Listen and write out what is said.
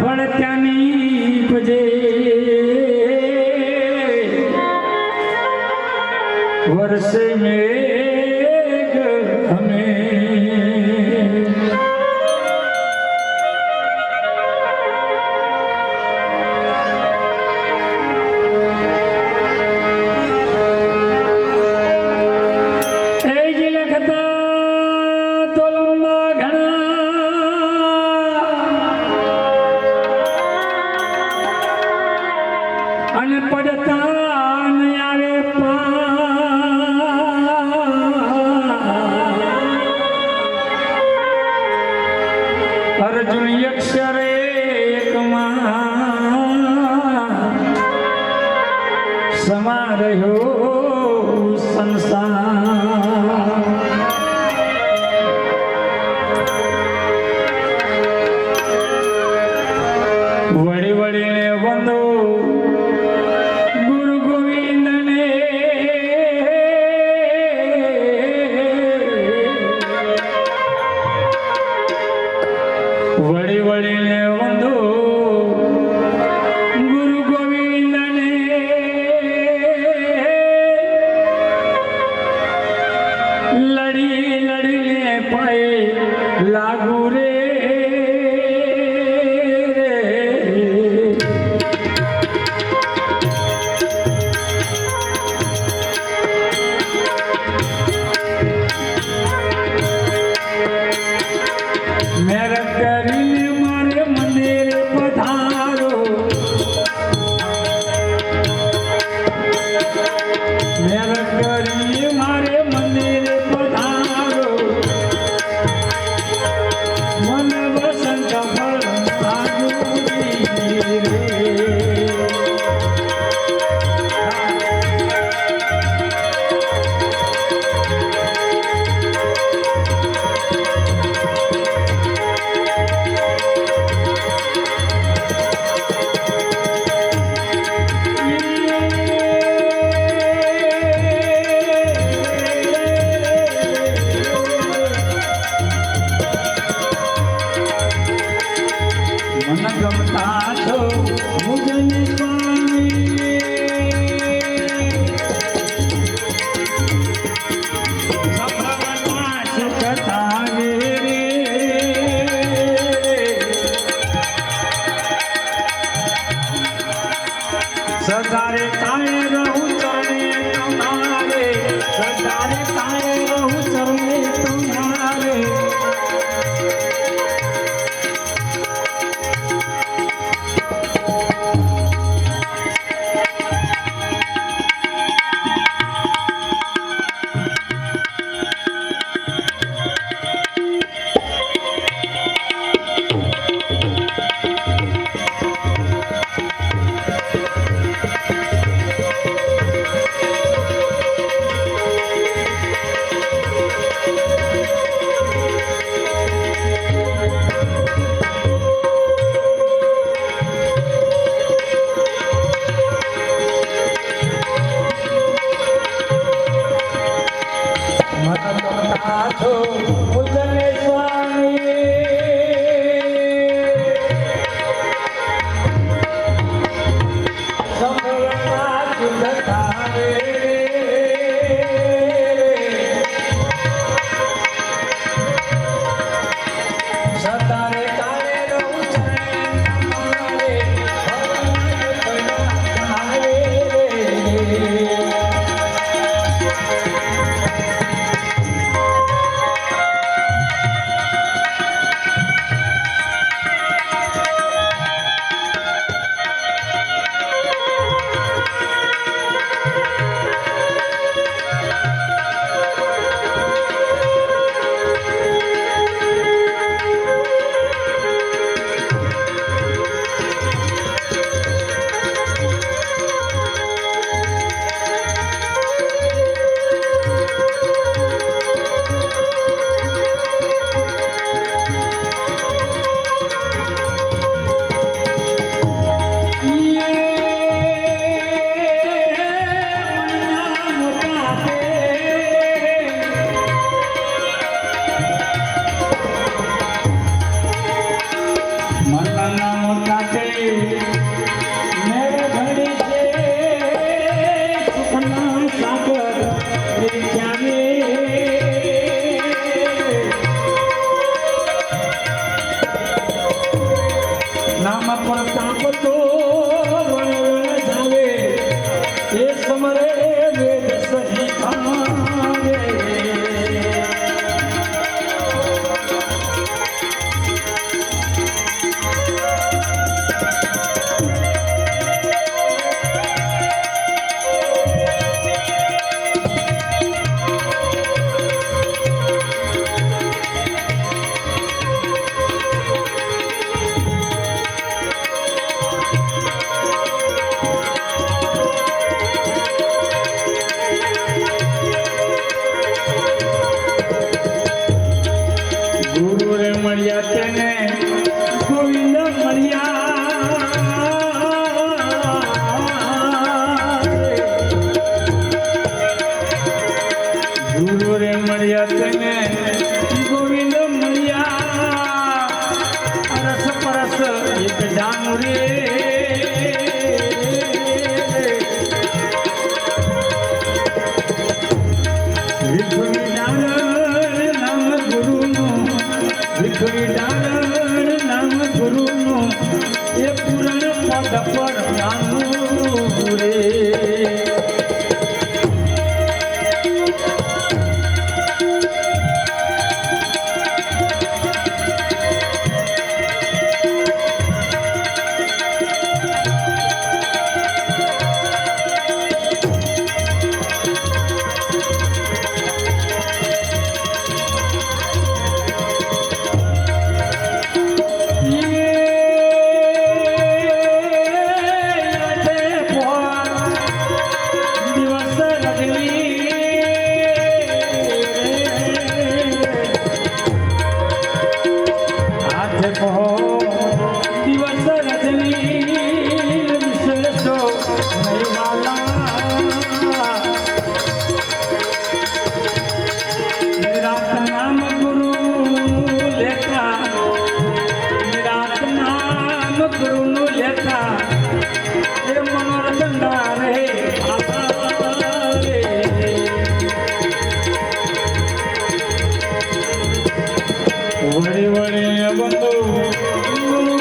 ਫੜ ਕੇ વળીને વંધો ગુરુ ગોવિંદને. લડી લડીને પાય લાગુ રે. મેરક કરી મન ગમતા છો મુજને પાણી સદારે તાણે Hare ગુરુ રે મળ્યા તને. ગોવિંદ મળ્યા. રસ પરસ, એક જાનુ રે. નામ ગુરુનું એ પૂરણ પદ પર નાનું વડે બંધુ